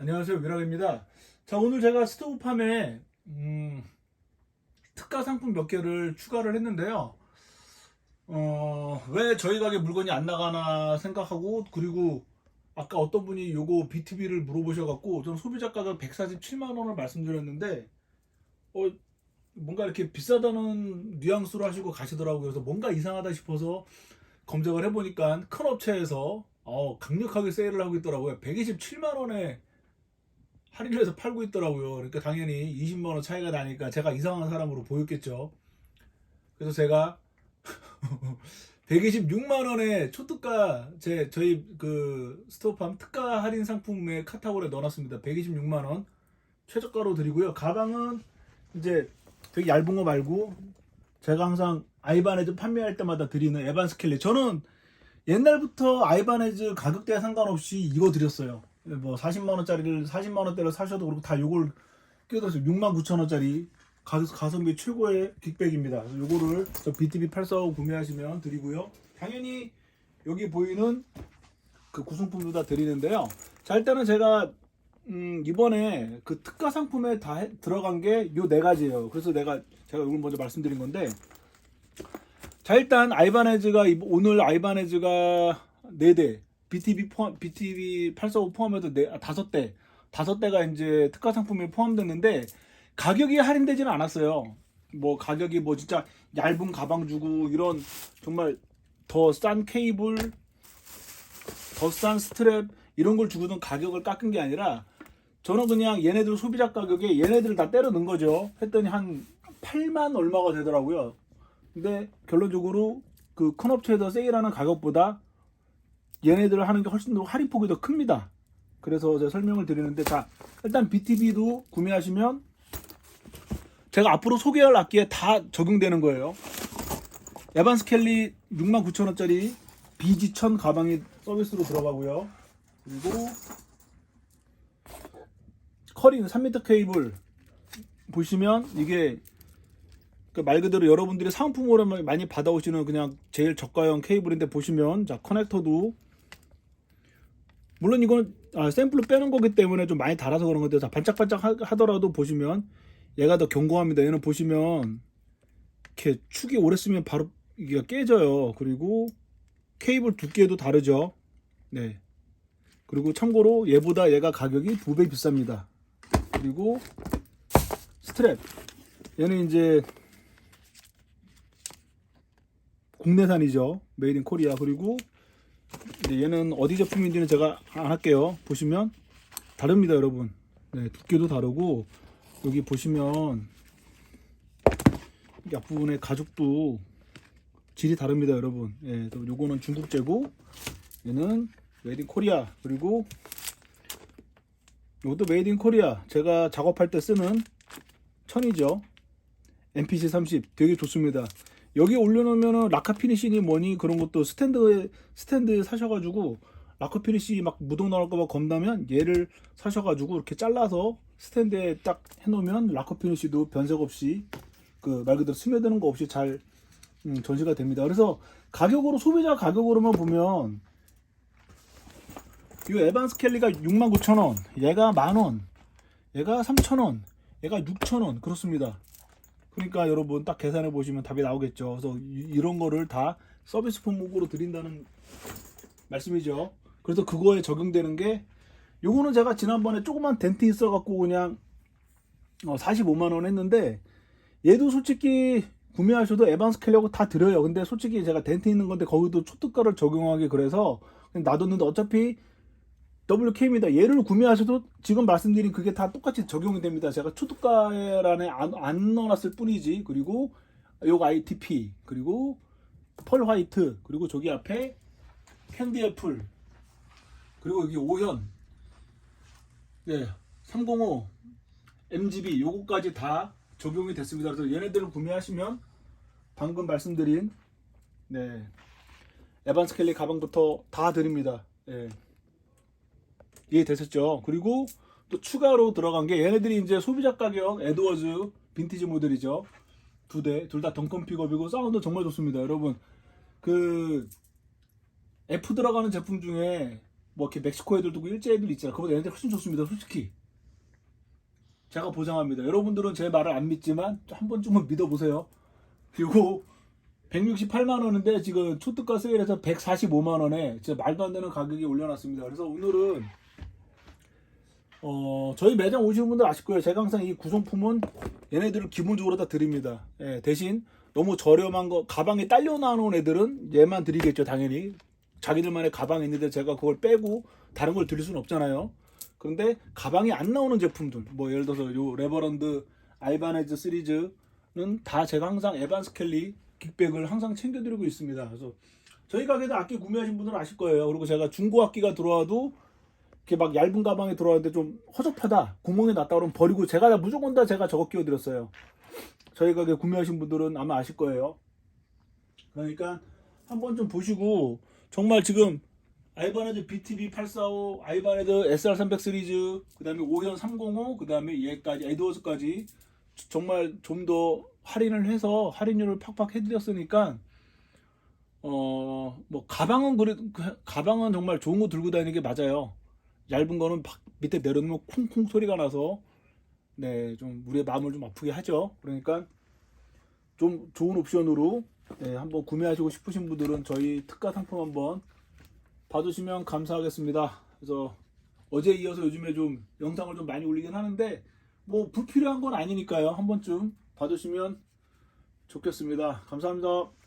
안녕하세요 미락입니다. 자 오늘 제가 스토브팜에 음, 특가 상품 몇 개를 추가를 했는데요. 어, 왜 저희 가게 물건이 안 나가나 생각하고 그리고 아까 어떤 분이 요거 BTB를 물어보셔갖고 저는 소비자 가격 147만 원을 말씀드렸는데 어, 뭔가 이렇게 비싸다는 뉘앙스로 하시고 가시더라고요. 그래서 뭔가 이상하다 싶어서 검색을 해보니까 큰 업체에서 어, 강력하게 세일을 하고 있더라고요. 127만 원에 할인을 해서 팔고 있더라고요. 그러니까 당연히 20만 원 차이가 나니까 제가 이상한 사람으로 보였겠죠. 그래서 제가 126만 원에 초특가 제 저희 그 스토어팜 특가 할인 상품의 카타고리에 넣어놨습니다. 126만 원 최저가로 드리고요. 가방은 이제 되게 얇은 거 말고 제가 항상 아이바네즈 판매할 때마다 드리는 에반 스 켈리. 저는 옛날부터 아이바네즈 가격대에 상관없이 이거 드렸어요. 뭐 40만 원짜리를 40만 원대로 사셔도 그렇고 다 요걸 끼워서 6만 9천 원짜리 가- 가성비 최고의 빅백입니다. 요거를 저 BTB 845 구매하시면 드리고요. 당연히 여기 보이는 그 구성품도 다 드리는데요. 자 일단은 제가 음, 이번에 그 특가 상품에 다 해- 들어간 게 요 네 가지예요. 그래서 내가 제가 이걸 먼저 말씀드린 건데 자 일단 아이바네즈가 이- 오늘 아이바네즈가 4대 BTB 포함 BTB 845 포함해도 네, 아, 5대 다섯 대가 이제 특가 상품에 포함됐는데 가격이 할인되지는 않았어요. 뭐 가격이 뭐 진짜 얇은 가방 주고 이런 정말 더 싼 케이블 더 싼 스트랩 이런 걸 주고는 가격을 깎은 게 아니라 저는 그냥 얘네들 소비자 가격에 얘네들 다 때려 넣은 거죠. 했더니 한 8만 얼마가 되더라고요. 근데 결론적으로 그 큰 업체에서 세일하는 가격보다 얘네들 하는 게 훨씬 더 할인폭이 더 큽니다. 그래서 제가 설명을 드리는데 자 일단 BTB도 구매하시면 제가 앞으로 소개할 악기에 다 적용되는 거예요. 에반스 켈리 69,000원짜리 BG1000 가방이 서비스로 들어가고요. 그리고 커링 3m 케이블 보시면 이게 그말 그대로 여러분들이 상품으로 많이 받아오시는 그냥 제일 저가형 케이블인데 보시면 자 커넥터도 물론 이건 아, 샘플로 빼는 거기 때문에 좀 많이 달아서 그런 건데 자 반짝반짝 하- 하더라도 보시면 얘가 더 견고합니다. 얘는 보시면 이렇게 축이 오래 쓰면 바로 이게 깨져요. 그리고 케이블 두께도 다르죠. 네. 그리고 참고로 얘보다 얘가 가격이 두 배 비쌉니다. 그리고 스트랩. 얘는 이제 국내산이죠. 메이드 인 코리아. 그리고 얘는 어디 제품인지는 제가 안 할게요. 보시면 다릅니다, 여러분. 네, 두께도 다르고 여기 보시면 이 앞부분의 가죽도 질이 다릅니다, 여러분. 예, 또 요거는 중국제고 얘는 메이드 인 코리아. 그리고 이것도 메이드 인 코리아. 제가 작업할 때 쓰는 천이죠. MPC 30 되게 좋습니다. 여기 올려놓으면은 라카 피니시니 뭐니 그런 것도 스탠드에 스탠드 사셔가지고 라카 피니시 막 무동 나올까봐 겁나면 얘를 사셔가지고 이렇게 잘라서 스탠드에 딱 해놓으면 라카 피니시도 변색 없이 그 말 그대로 스며드는 거 없이 잘 음, 전시가 됩니다. 그래서 가격으로 소비자 가격으로만 보면 이 에반스 켈리가 69,000원, 얘가 만원, 얘가 3,000원, 얘가 6,000원 그렇습니다. 그러니까 여러분 딱 계산해 보시면 답이 나오겠죠. 그래서 이- 이런 거를 다 서비스 품목으로 드린다는 말씀이죠. 그래서 그거에 적용되는 게 요거는 제가 지난번에 조그만 덴트 있어 갖고 그냥 어, 45만 원 했는데 얘도 솔직히 구매하셔도 에반스 켈리하고 다 드려요. 근데 솔직히 제가 덴트 있는 건데 거기도 초특가를 적용하기 그래서 그냥 놔뒀는데 어차피 WK입니다. 얘를 구매하셔도 지금 말씀드린 그게 다 똑같이 적용이 됩니다. 제가 초특가란에 안, 안 넣어놨을 뿐이지. 그리고 요거 ITP 그리고 펄 화이트 그리고 저기 앞에 캔디 애플 그리고 여기 오현 네, 305 MGB 요거까지 다 적용이 됐습니다. 그래서 얘네들을 구매하시면 방금 말씀드린 네 에반스 켈리 가방부터 다 드립니다. 예. 이해되셨죠? 그리고 또 추가로 들어간 게 얘네들이 이제 소비자 가격 에드워즈 빈티지 모델이죠. 두 대, 둘 다 덩컨 픽업이고 사운드 정말 좋습니다. 여러분, 그 F 들어가는 제품 중에 뭐 이렇게 멕시코 애들 두고 일제 애들 있잖아. 그보다 얘네들 훨씬 좋습니다. 솔직히. 제가 보장합니다. 여러분들은 제 말을 안 믿지만 한 번쯤은 믿어보세요. 그리고 168만 원인데 지금 초특가 세일해서 145만 원에 진짜 말도 안 되는 가격에 올려놨습니다. 그래서 오늘은 어 저희 매장 오시는 분들 아실 거예요. 제가 항상 이 구성품은 얘네들을 기본적으로 다 드립니다. 예, 대신 너무 저렴한 거 가방에 딸려 나오는 애들은 얘만 드리겠죠 당연히 자기들만의 가방이 있는데 제가 그걸 빼고 다른 걸 드릴 수는 없잖아요. 그런데 가방이 안 나오는 제품들 뭐 예를 들어서 요 레버런드 알바네즈 시리즈는 다 제가 항상 에반스 켈리 킥백을 항상 챙겨드리고 있습니다. 그래서 저희 가게도 악기 구매하신 분들은 아실 거예요. 그리고 제가 중고 악기가 들어와도 이렇게 막 얇은 가방에 들어왔는데 좀 허접하다 구멍이 났다 그러면 버리고 제가 다 무조건 다 제가 저거 끼워드렸어요. 저희 가게 구매하신 분들은 아마 아실 거예요. 그러니까 한번 좀 보시고 정말 지금 아이바네드 BTB 845, 아이바네드 SR300 시리즈, 그 다음에 5현 305, 그 다음에 얘까지, 에드워즈까지 정말 좀 더 할인을 해서 할인율을 팍팍 해드렸으니까 어, 뭐 가방은 그래 그 가방은 정말 좋은 거 들고 다니는 게 맞아요. 얇은 거는 팍 밑에 내려놓으면 쿵쿵 소리가 나서 네, 좀 우리의 마음을 좀 아프게 하죠. 그러니까 좀 좋은 옵션으로 네, 한번 구매하시고 싶으신 분들은 저희 특가 상품 한번 봐주시면 감사하겠습니다. 그래서 어제 이어서 요즘에 좀 영상을 좀 많이 올리긴 하는데 뭐 불필요한 건 아니니까요. 한 번쯤 봐주시면 좋겠습니다. 감사합니다.